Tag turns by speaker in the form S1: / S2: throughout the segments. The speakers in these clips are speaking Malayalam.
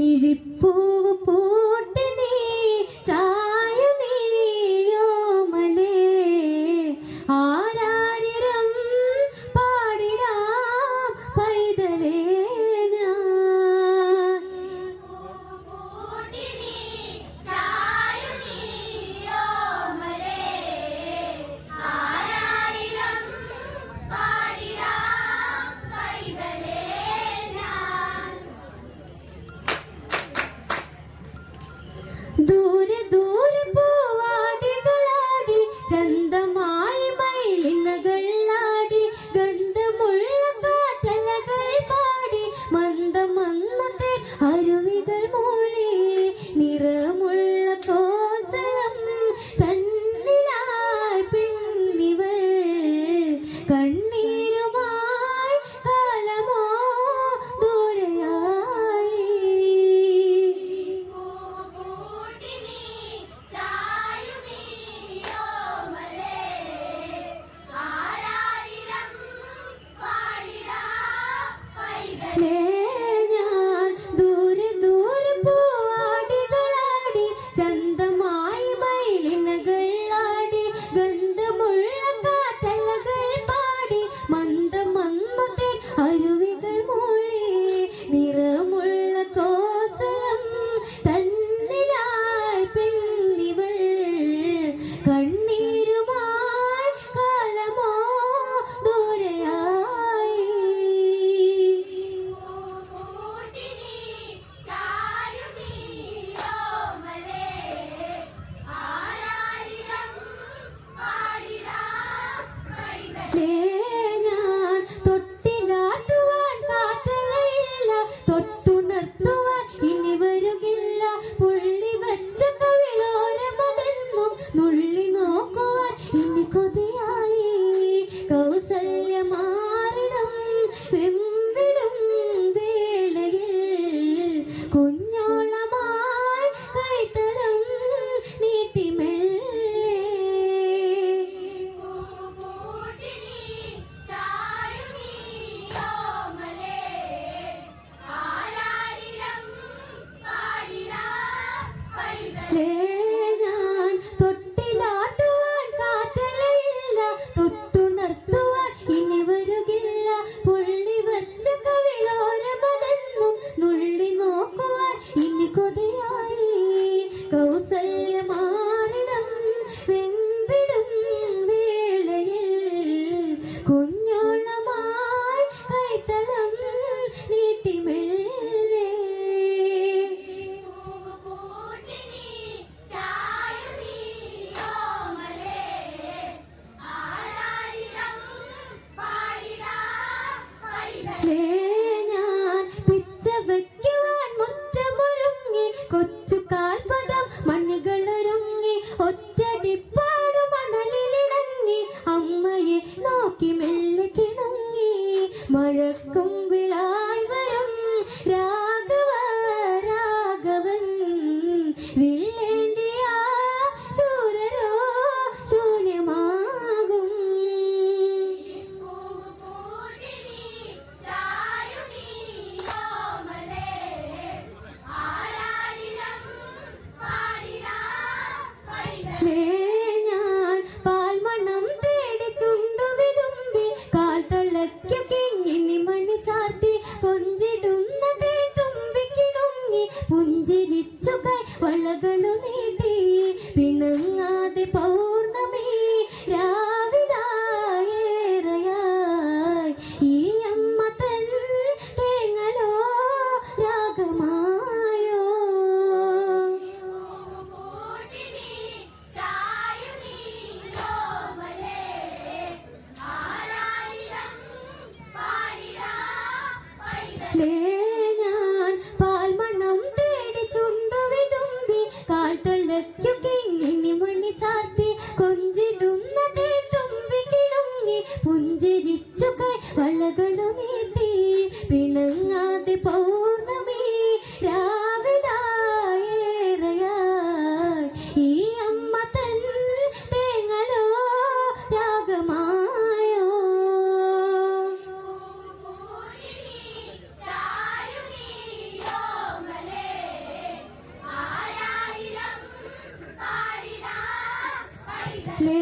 S1: മിഴിപ്പൂവ് കൊച്ചു കാൽപദം മണ്ണുകളൊരുങ്ങി ഒറ്റടിപ്പാട് കൈ നീട്ടി പിണങ്ങാതെ ആദ്യ പൗർണമി രാവിതായേറയായി ഈ അമ്മ തൻ തേങ്ങലോ രാഗമായോ? ലേ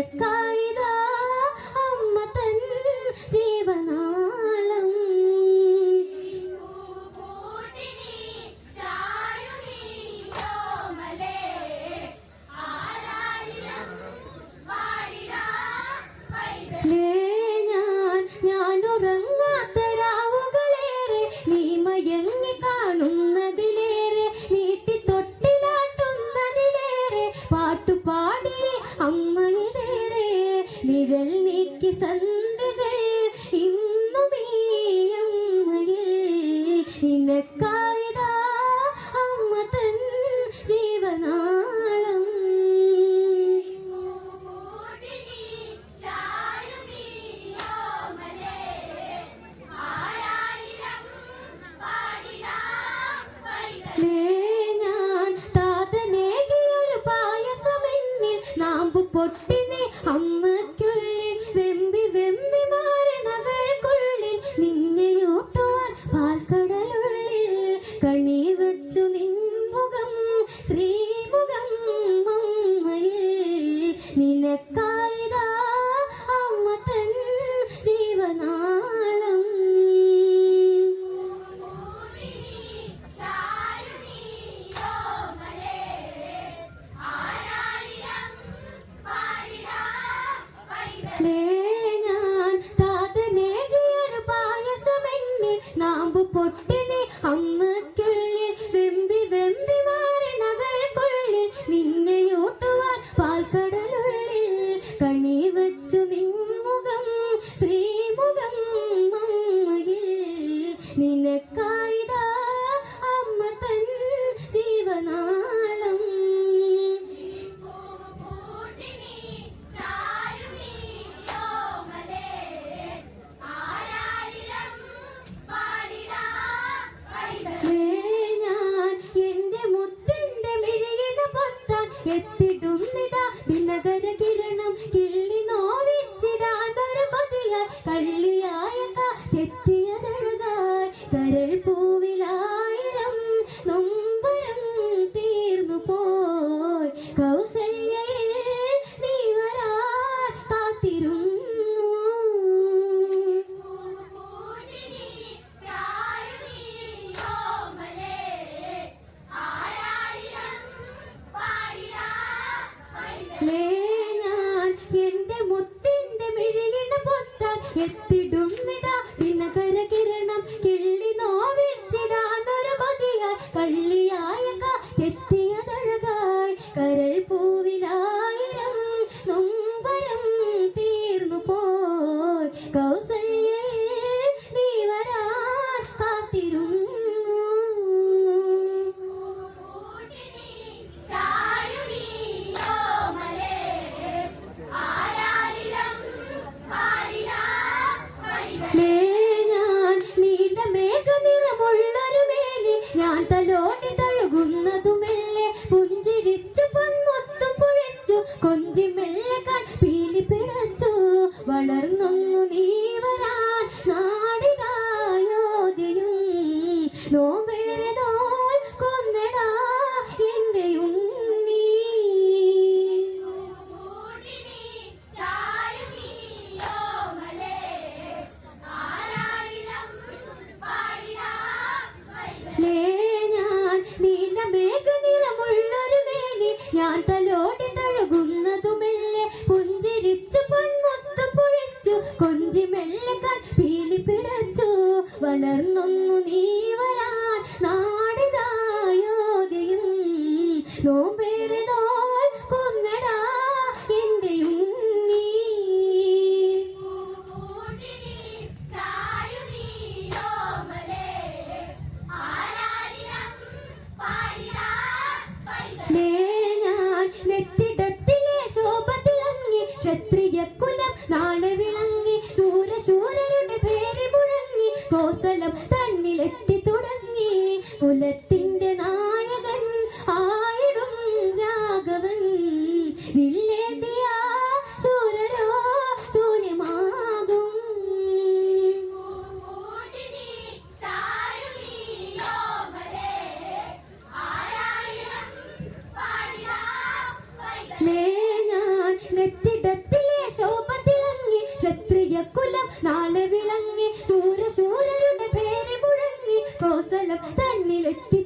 S1: നിനക്കായിതാ ഞാൻ ഞാൻ ഉറങ്ങാത്ത രാവുകളേറെ നീ മയങ്ങിക്ക കോസലം തന്നിലെത്തി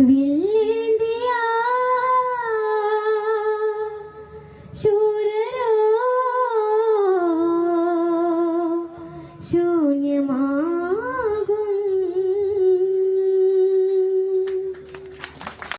S1: വില്ല